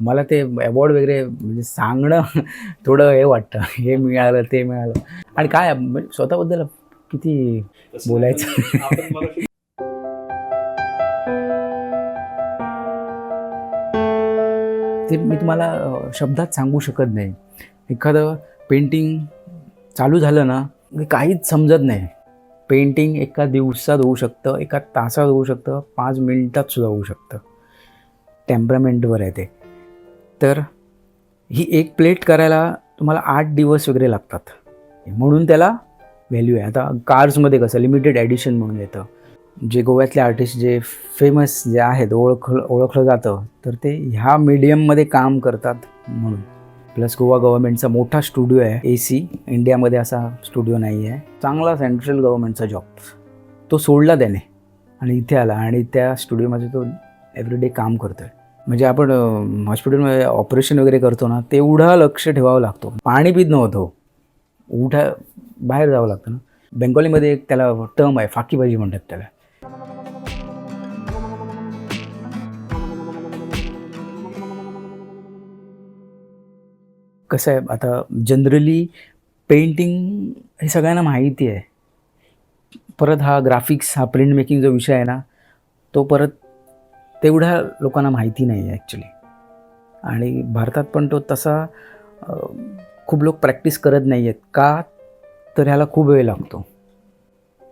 मला ते अवॉर्ड वगैरे म्हणजे सांगणं थोडं हे वाटतं. हे मिळालं ते मिळालं. आणि काय म्हणजे स्वतःबद्दल किती बोलायचं? ते मी तुम्हाला शब्दात सांगू शकत नाही. एखादं पेंटिंग चालू झालं ना काहीच समजत नाही. पेंटिंग एका दिवसात होऊ शकतं एका तासात होऊ शकतं पाच मिनिटात सुद्धा होऊ शकतं. टेम्परामेंटवर आहे ते. तर ही एक प्लेट करायला तुम्हाला आठ दिवस वगैरे लागतात. म्हणून त्याला व्हॅल्यू आहे. आता कार्समध्ये कसं लिमिटेड ॲडिशन म्हणून येतं. जे गोव्यातले आर्टिस्ट जे फेमस जे आहेत ओळख ओळखलं जातं तर ते ह्या मीडियममध्ये काम करतात म्हणून. प्लस गोवा गव्हर्नमेंटचा मोठा स्टुडिओ आहे. ए सी इंडियामध्ये असा स्टुडिओ नाही आहे. चांगला सेंट्रल गव्हर्नमेंटचा जॉब तो सोडला त्याने आणि इथे आला आणि त्या स्टुडिओमध्ये तो एव्हरीडे काम करतो आहे म्हणजे आपण हॉस्पिटलमध्ये ऑपरेशन वगैरे करतो ना तेवढा लक्ष ठेवावं लागतो. पाणी पित नव्हतो. उठा बाहेर जावं लागतं ना. बेंगॉलीमध्ये एक त्याला टर्म आहे फाकीबाजी म्हणतात त्याला. कसं आहे आता जनरली पेंटिंग हे सगळ्यांना माहिती आहे. परत हा ग्राफिक्स हा प्रिंट मेकिंग जो विषय आहे ना तो परत तेवढ्या लोकांना माहिती नाही आहे ॲक्च्युली आणि भारतात पण तो तसा खूप लोक प्रॅक्टिस करत नाही आहेत. का? तर ह्याला खूप वेळ लागतो.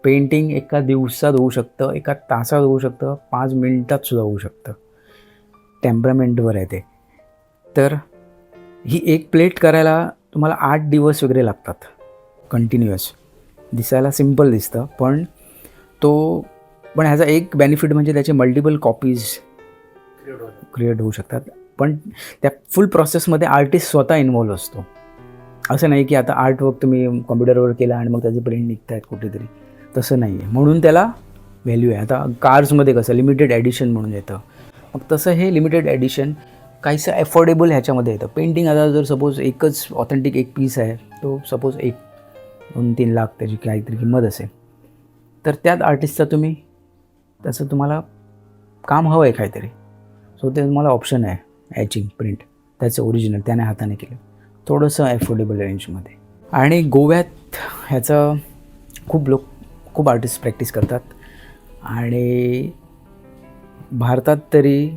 पेंटिंग एका दिवसात होऊ शकतं एका तासात होऊ शकतं पाच मिनिटात सुद्धा होऊ शकतं. टेम्परामेंटवर आहे ते. तर ही एक प्लेट करायला तुम्हाला आठ दिवस वगैरे लागतात. कंटिन्युअस दिसायला सिंपल दिसतं पण तो पण ह्याचा एक बेनिफिट म्हणजे त्याचे मल्टिपल कॉपीज. क्रिएट होऊ शकतात. पण त्या फुल प्रोसेसमध्ये आर्टिस्ट स्वतः इन्वॉल्व असतो. असं नाही की आता आर्ट वर्क तुम्ही कॉम्प्युटरवर केला आणि मग त्याचे प्रिंट निघत आहेत कुठेतरी. तसं नाही आहे म्हणून त्याला व्हॅल्यू आहे. आता कार्समध्ये कसं लिमिटेड ॲडिशन म्हणून येतं. मग तसं हे लिमिटेड ॲडिशन काहीसं अफोर्डेबल ह्याच्यामध्ये येतं. पेंटिंग आता जर सपोज एकच ऑथेंटिक एक पीस आहे तो सपोज एक दोन तीन लाख त्याची काहीतरी किंमत असेल. तर त्यात आर्टिस्टचा तुम्ही त्याचं तुम्हाला काम हवं आहे काहीतरी. सो ते तुम्हाला ऑप्शन आहे ॲचिंग प्रिंट त्याचं ओरिजिनल त्याने हाताने केलं. थोडंसं ॲफोर्डेबल रेंजमध्ये आणि गोव्यात ह्याचं खूप लोक खूप आर्टिस्ट प्रॅक्टिस करतात. आणि भारतात तरी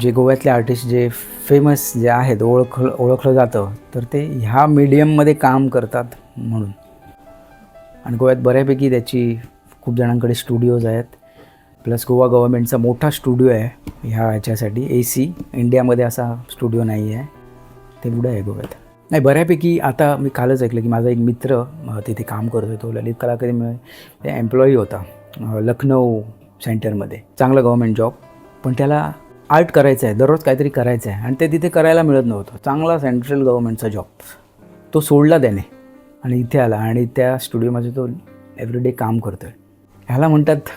जे गोव्यातले आर्टिस्ट जे फेमस जे आहेत ओळख ओळखलं जातं तर ते ह्या मीडियममध्ये काम करतात म्हणून. आणि गोव्यात बऱ्यापैकी त्याची खूप जणांकडे स्टुडिओज आहेत. प्लस गोवा गव्हर्मेंटचा मोठा स्टुडिओ आहे. ह्या ह्याच्यासाठी ए सी इंडियामध्ये असा स्टुडिओ नाही आहे तेवढं आहे गोव्यात नाही बऱ्यापैकी आता मी कालच ऐकलं की माझा एक मित्र तिथे काम करत होतो. ललित कला अकादमीमध्ये एम्प्लॉई होता लखनौ सेंटरमध्ये चांगला गव्हर्मेंट जॉब पण त्याला आर्ट करायचं आहे. दररोज काहीतरी करायचं आहे. आणि ते तिथे करायला मिळत नव्हतं. चांगला सेंट्रल गव्हर्मेंटचा जॉब तो सोडला त्याने. आणि इथे आला. आणि त्या स्टुडिओमध्ये तो एव्हरीडे काम करतो आहे ह्याला म्हणतात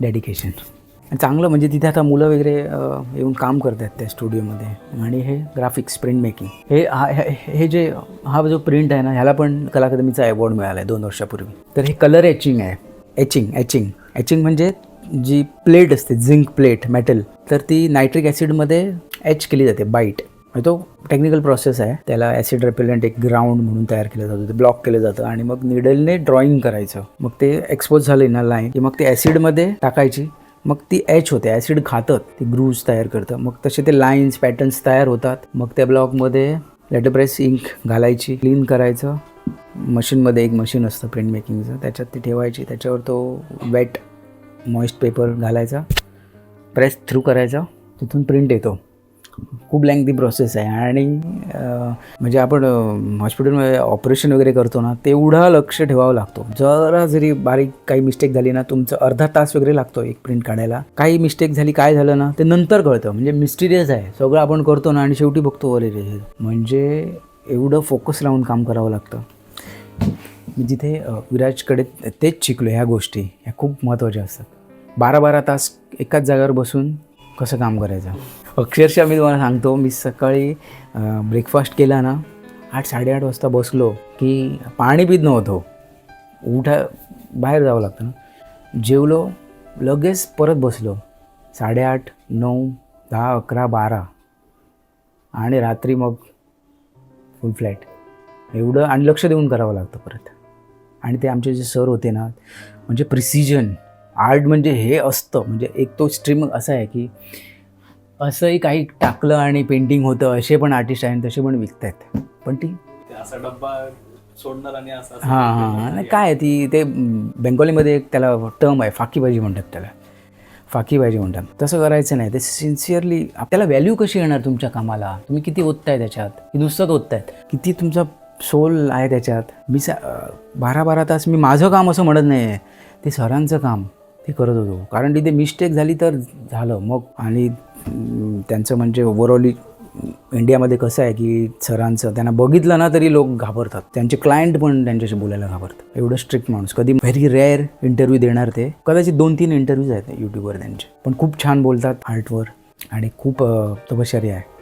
डेडिकेशन चांगलं म्हणजे तिथे आता मुलं वगैरे येऊन काम करतात त्या स्टुडिओमध्ये. आणि हे ग्राफिक्स प्रिंट मेकिंग हे हा हे हे जे हा जो प्रिंट आहे ना ह्याला पण कला अकादमीचा अवॉर्ड मिळाला आहे दोन वर्षापूर्वी. तर हे कलर एचिंग आहे. एचिंग एचिंग एचिंग म्हणजे जी प्लेट असते झिंक प्लेट मेटल तर ती नायट्रिक ॲसिडमध्ये एच केली जाते बाईट म्हणजे तो टेक्निकल प्रोसेस आहे. त्याला ॲसिड रेपेलंट एक ग्राउंड म्हणून तयार केलं जातं. ते ब्लॉक केलं जातं आणि मग निडलने ड्रॉइंग करायचं. मग ते एक्सपोज झालं ना लाईन की मग ते ॲसिडमध्ये टाकायची. मग ती एच होते. ॲसिड खातं. ती ग्रूज तयार करतं. मग तसे ते लाईन्स पॅटर्न्स तयार होतात. मग त्या ब्लॉकमध्ये लेटरप्रेस इंक घालायची. क्लीन करायचं. मशीनमध्ये एक मशीन असतं प्रिंट मेकिंगचं त्याच्यात ती ठेवायची. त्याच्यावर तो वेट मॉइस्ट पेपर घालायचा. प्रेस थ्रू करायचा. तिथून प्रिंट येतो. खूप लेंथी प्रोसेस आहे. आणि म्हणजे आपण हॉस्पिटलमध्ये ऑपरेशन वगैरे करतो ना तेवढा लक्ष ठेवावं लागतो. जरा जरी बारीक काही मिस्टेक झाली ना तुमचं अर्धा तास वगैरे लागतो एक प्रिंट काढायला. काही मिस्टेक झाली काय झालं ना ते नंतर कळतं. म्हणजे मिस्टिरियस आहे. सगळं आपण करतो ना आणि शेवटी बघतो अरे म्हणजे एवढं फोकस लावून काम करावं लागतं. मी जिथे विराजकडे तेच शिकलो ह्या गोष्टी. ह्या खूप महत्त्वाच्या असतात. बारा बारा तास एकाच जागेवर बसून कसं काम करायचं? अक्षरशः मी तुम्हाला सांगतो मी सकाळी ब्रेकफास्ट केला ना आठ साडेआठ वाजता बसलो की पाणी पीत नव्हतो. उठा बाहेर जावं लागतं ना. जेवलो लगेच परत बसलो. साडेआठ नऊ दहा अकरा बारा. आणि रात्री मग फुल फ्लॅट एवढं आणि लक्ष देऊन करावं लागतं परत. आणि ते आमचे जे सर होते ना म्हणजे प्रिसिजन आर्ट म्हणजे हे असतं. म्हणजे एक तो स्ट्रीम असा आहे की असंही काही टाकलं आणि पेंटिंग होतं असे पण आर्टिस्ट आहेत तसे पण विकत आहेत पण ती असा डब्बा सोडणार आणि असं हां हां नाही काय ती ते बेंगॉलीमध्ये एक त्याला टर्म आहे फाकीबाजी म्हणतात त्याला. फाकीबाजी म्हणतात. तसं करायचं नाही. ते सिन्सिअरली आपल्याला व्हॅल्यू कशी येणार तुमच्या कामाला? तुम्ही किती ओतताय त्याच्यात? की नुसतं ओततायत? किती तुमचा सोल आहे त्याच्यात? मी सा बारा बारा तास मी माझं काम असं म्हणत नाही आहे ते सरांचं काम. ते करत होतो. कारण तिथे मिस्टेक झाली तर झालं. मग आणि त्यांचं म्हणजे ओव्हरऑली इंडियामध्ये कसं आहे की सरांचं त्यांना बघितलं ना तरी लोक घाबरतात. त्यांचे क्लायंट पण त्यांच्याशी बोलायला घाबरतात. एवढं स्ट्रिक्ट माणूस. कधी व्हेरी रेअर इंटरव्ह्यू देणार ते. कदाचित दोन तीन इंटरव्ह्यूज आहेत यूट्यूबवर त्यांचे. पण खूप छान बोलतात आर्टवर आणि खूप अं, तपश्चर्या आहे.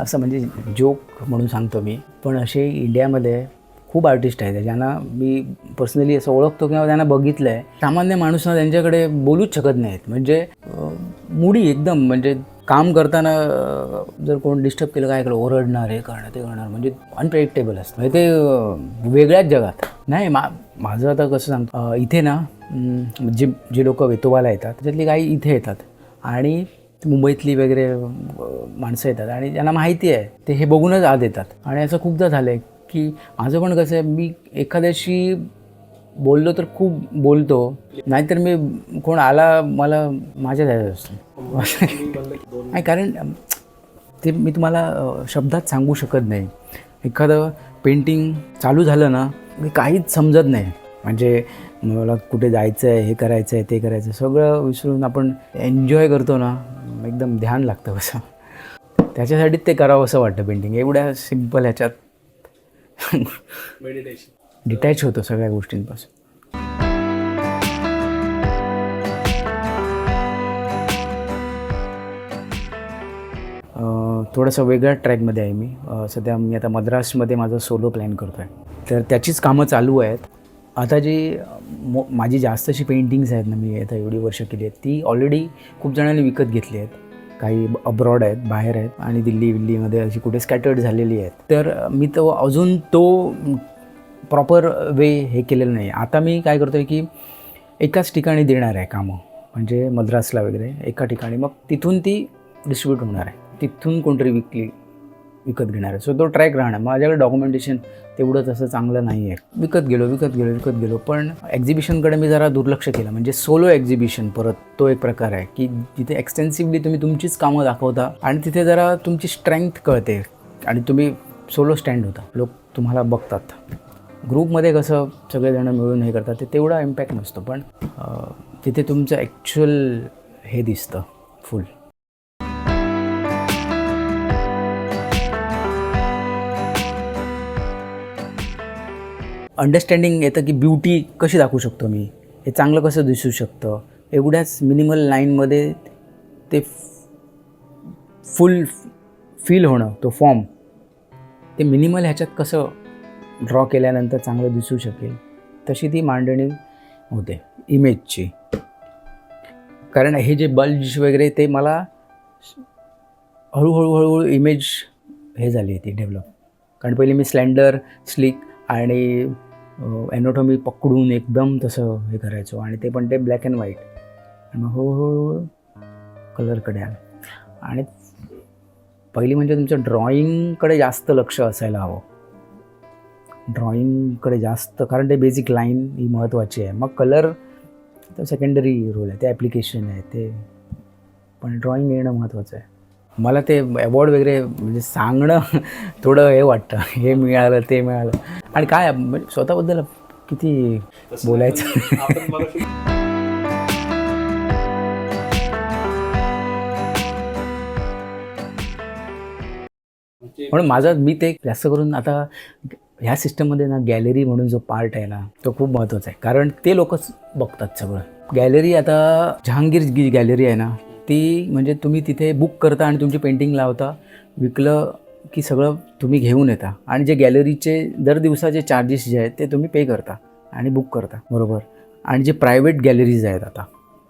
असं म्हणजे जोक म्हणून सांगतो मी. पण असे इंडियामध्ये खूप आर्टिस्ट आहेत ज्यांना मी पर्सनली असं ओळखतो किंवा त्यांना बघितलं आहे सामान्य माणूस ना त्यांच्याकडे बोलूच शकत नाहीत. म्हणजे मुडी एकदम म्हणजे काम करताना जर कोण डिस्टर्ब केलं काय केलं ओरडणार हे करणार ते करणार म्हणजे अनप्रेडिक्टेबल असतं. म्हणजे ते वेगळ्याच जगात. नाही मा माझं आता कसं सांगतो इथे ना जे जे लोक वेतोबाला येतात त्याच्यातली काही इथे येतात. आणि मुंबईतली वगैरे माणसं येतात. आणि ज्यांना माहिती आहे ते हे बघूनच आत येतात. आणि असं खूपदा झालं आहे की माझं पण कसं आहे मी एखाद्याशी बोललो तर खूप बोलतो. नाहीतर मी कोण आला मला माझ्या द्यायचं असतो. नाही कारण ते मी तुम्हाला शब्दात सांगू शकत नाही. एखादं पेंटिंग चालू झालं ना मी काहीच समजत नाही. म्हणजे मला कुठे जायचं आहे हे करायचं आहे ते करायचं आहे सगळं विसरून आपण एन्जॉय करतो ना एकदम ध्यान लागतं कसं त्याच्यासाठीच ते करावं असं वाटतं पेंटिंग एवढ्या सिंपल ह्याच्यात मेडिटेशन डिटॅच होतो सगळ्या गोष्टींपासून. थोडंसं वेगळ्या ट्रॅकमध्ये आहे मी. सध्या मी आता मद्रासमध्ये माझं सोलो प्लॅन करतो आहे तर त्याचीच कामं चालू आहेत. आता जी मो माझी जास्तशी पेंटिंग्स आहेत ना मी आता एवढी वर्ष केली आहेत ती ऑलरेडी खूप जणांनी विकत घेतली आहेत. काही अब्रॉड आहेत बाहेर आहेत आणि दिल्ली विल्लीमध्ये अशी कुठे स्कॅटर्ड झालेली आहेत. तर मी तो अजून तो प्रॉपर वे हे केलेलं नाही. आता मी काय करतो आहे की एकाच ठिकाणी देणार आहे कामं. म्हणजे मद्रासला वगैरे एका ठिकाणी. मग तिथून ती डिस्ट्रीब्यूट होणार आहे. तिथून कोणतरी विकली विकत घेणार आहे. सो तो ट्रॅक राहणार. माझ्याकडे डॉक्युमेंटेशन तेवढं तसं चांगलं नाही आहे विकत गेलो विकत गेलो विकत गेलो. पण एक्झिबिशनकडे मी जरा दुर्लक्ष केलं. म्हणजे सोलो एक्झिबिशन परत तो एक प्रकार आहे की जिथे एक्सटेन्सिव्हली तुम्ही तुमचीच कामं दाखवता आणि तिथे जरा तुमची स्ट्रेंथ कळते आणि तुम्ही सोलो स्टँड होता. लोक तुम्हाला बघतात. ग्रुपमध्ये कसं सगळेजण मिळून हे करतात ते तेवढा इम्पॅक्ट नसतो. पण तिथे तुमचं ॲक्च्युअल हे दिसतं फुल अंडरस्टँडिंग येतं की ब्युटी कशी दाखवू शकतो मी? हे चांगलं कसं दिसू शकतं? एवढ्याच मिनिमल लाईनमध्ये ते फुल फील होणं तो फॉर्म ते मिनिमल ह्याच्यात कसं ड्रॉ केल्यानंतर चांगलं दिसू शकेल तशी ती मांडणी होते इमेजची कारण हे जे बल्ज वगैरे ते मला हळूहळू हळूहळू इमेज हे झाली आहे ती डेव्हलप कारण पहिले मी स्लेंडर स्लिक आणि ॲनोटॉमी पकडून एकदम तसं हे करायचो. आणि ते पण ते ब्लॅक अँड व्हाईट आणि मग हळूहळू कलरकडे आलं. आणि पहिली म्हणजे तुमचं ड्रॉईंगकडे जास्त लक्ष असायला हवं. ड्रॉईंगकडे जास्त कारण ते बेसिक लाईन ही महत्त्वाची आहे. मग कलर तर सेकंडरी रोल आहे ते ॲप्लिकेशन आहे ते. पण ड्रॉईंग येणं महत्त्वाचं आहे. मला ते अवॉर्ड वगैरे म्हणजे सांगणं थोडं हे वाटतं. हे मिळालं ते मिळालं. आणि काय म्हणजे स्वतःबद्दल किती बोलायचं? म्हणून माझा मी ते जास्त करून आता ह्या सिस्टममध्ये ना गॅलरी म्हणून जो पार्ट आहे ना तो खूप महत्त्वाचा आहे. कारण ते लोकच बघतात सगळं. गॅलरी आता जहांगीर जी गॅलरी आहे ना ती म्हणजे तुम्ही तिथे बुक करता आणि तुमची पेंटिंग लावता विकलं की सगळं तुम्ही घेऊन येता. आणि जे गॅलरीचे दर दिवसाचे चार्जेस जे आहेत ते तुम्ही पे करता आणि बुक करता. बरोबर? आणि जे प्रायव्हेट गॅलरीज आहेत आता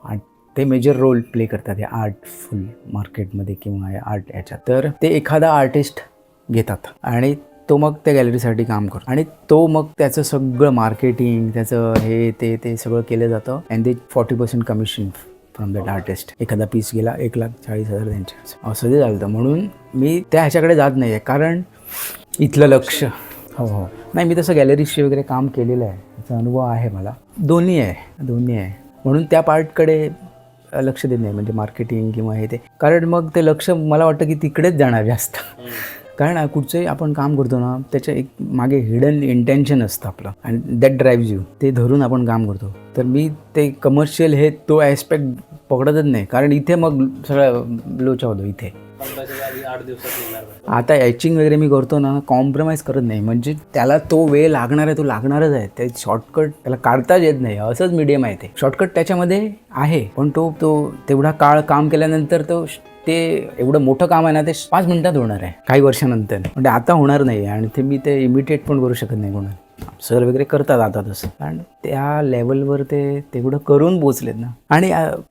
आणि ते मेजर रोल प्ले करतात या आर्टफुल मार्केटमध्ये किंवा या आर्ट याच्यात. तर ते एखादा आर्टिस्ट घेतात आणि तो मग त्या गॅलरीसाठी काम करतो. आणि तो मग त्याचं सगळं मार्केटिंग त्याचं हे ते ते सगळं केलं जातं. And they forty percent commission from that artist एखादा पीस गेला एक लाख चाळीस हजार त्यांचे. असं ते चालतं म्हणून मी त्या ह्याच्याकडे जात नाही आहे कारण इथलं लक्ष. हो हो. नाही मी तसं गॅलरीशी वगैरे काम केलेलं आहे. त्याचा अनुभव आहे मला. दोन्ही आहे. दोन्ही आहे. म्हणून त्या पार्टकडे लक्ष देत नाही म्हणजे मार्केटिंग किंवा हे ते. कारण मग ते लक्ष मला वाटतं की तिकडेच जाणार जास्त. कारण कुठचंही आपण काम करतो ना त्याच्या एक मागे हिडन इंटेन्शन असतं आपलं. आणि दॅट ड्राईव्ह यू ते धरून आपण काम करतो. तर मी ते कमर्शियल हे तो ॲस्पेक्ट पकडतच नाही. कारण इथे मग सगळं लोचा होतो इथे. आता एचिंग वगैरे मी करतो ना कॉम्प्रोमाइज करत नाही. म्हणजे त्याला तो वेळ लागणार आहे तो लागणारच आहे. ते शॉर्टकट त्याला काढताच येत नाही. असंच मीडियम आहे ते. शॉर्टकट त्याच्यामध्ये आहे. पण तो तो तेवढा काळ काम केल्यानंतर तो ते एवढं मोठं काम आहे ना ते पाच मिनिटात होणार आहे काही वर्षानंतर. म्हणजे आता होणार नाही आणि ते मी ते इमिटेट पण करू शकत नाही कोणाला. सर वगैरे करतात आता तसं. कारण त्या लेवलवर ते तेवढं करून पोचलेत ना. आणि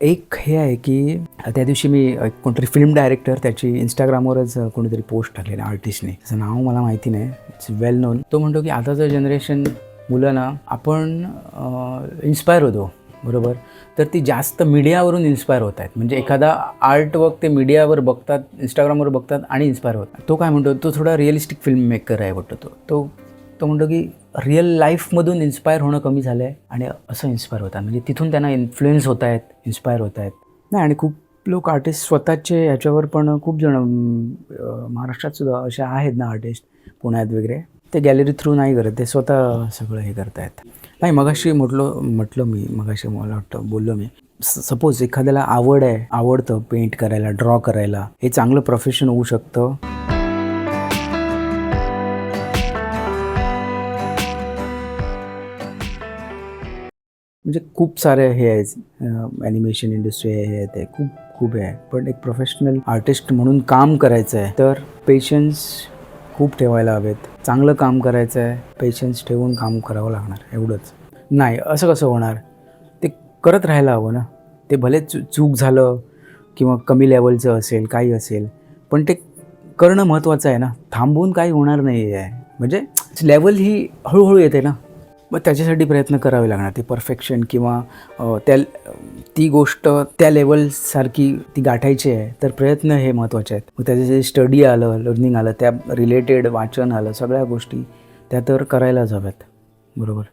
एक हे आहे की त्या दिवशी मी कोणतरी फिल्म डायरेक्टर त्याची इंस्टाग्रामवरच कोणीतरी पोस्ट टाकलेली आर्टिस्टने त्याचं नाव मला माहिती नाही. इट्स वेल नोन तो म्हणतो की आताचं जनरेशन मुलं ना आपण इन्स्पायर होतो. बरोबर? तर ती जास्त मीडियावरून इन्स्पायर होत आहेत. म्हणजे एखादा आर्टवर्क ते मीडियावर बघतात इंस्टाग्रामवर बघतात आणि इन्स्पायर होतात. तो काय म्हणतो? तो थोडा रिअलिस्टिक फिल्म मेकर आहे वाटतं तो. तो तो म्हणतो की रिअल लाईफमधून इन्स्पायर होणं कमी झालं आहे आणि असं इन्स्पायर होतात. म्हणजे तिथून त्यांना इन्फ्लुएन्स होत आहेत इन्स्पायर होत आहेत. नाही आणि खूप लोक आर्टिस्ट स्वतःचे ह्याच्यावर पण खूप जण महाराष्ट्रात सुद्धा असे आहेत ना आर्टिस्ट पुण्यात वगैरे. ते गॅलरी थ्रू नाही करत ते स्वतः सगळं हे करतायत. नाही मगाशी म्हटलं म्हटलं मी मगाशी मला वाटतं बोललो मी. सपोज एखाद्याला आवड आहे आवडतं पेंट करायला ड्रॉ करायला हे चांगलं प्रोफेशन होऊ शकतं. म्हणजे खूप सारे हे आहे ॲनिमेशन इंडस्ट्री हे आहे खूप खूप आहे. पण एक प्रोफेशनल आर्टिस्ट म्हणून काम करायचं आहे तर पेशन्स खूप ठेवायला हवेत. चांगलं काम करायचं आहे पेशन्स ठेवून काम करावं लागणार एवढंच. नाही असं कसं होणार? ते करत राहायला हवं ना. ते भले चू चूक झालं किंवा कमी लेवलचं असेल काही असेल पण ते करणं महत्त्वाचं आहे ना. थांबून काही होणार नाही आहे. म्हणजे लेवल ही हळूहळू येते ना. मग त्याच्यासाठी प्रयत्न करावे लागणार. ते परफेक्शन किंवा त्या ती गोष्ट त्या लेवलसारखी ती गाठायची आहे तर प्रयत्न हे महत्त्वाचे आहेत. मग त्याचं जे स्टडी आलं लर्निंग आलं त्या रिलेटेड वाचन आलं सगळ्या गोष्टी त्या तर करायलाच हव्यात. बरोबर?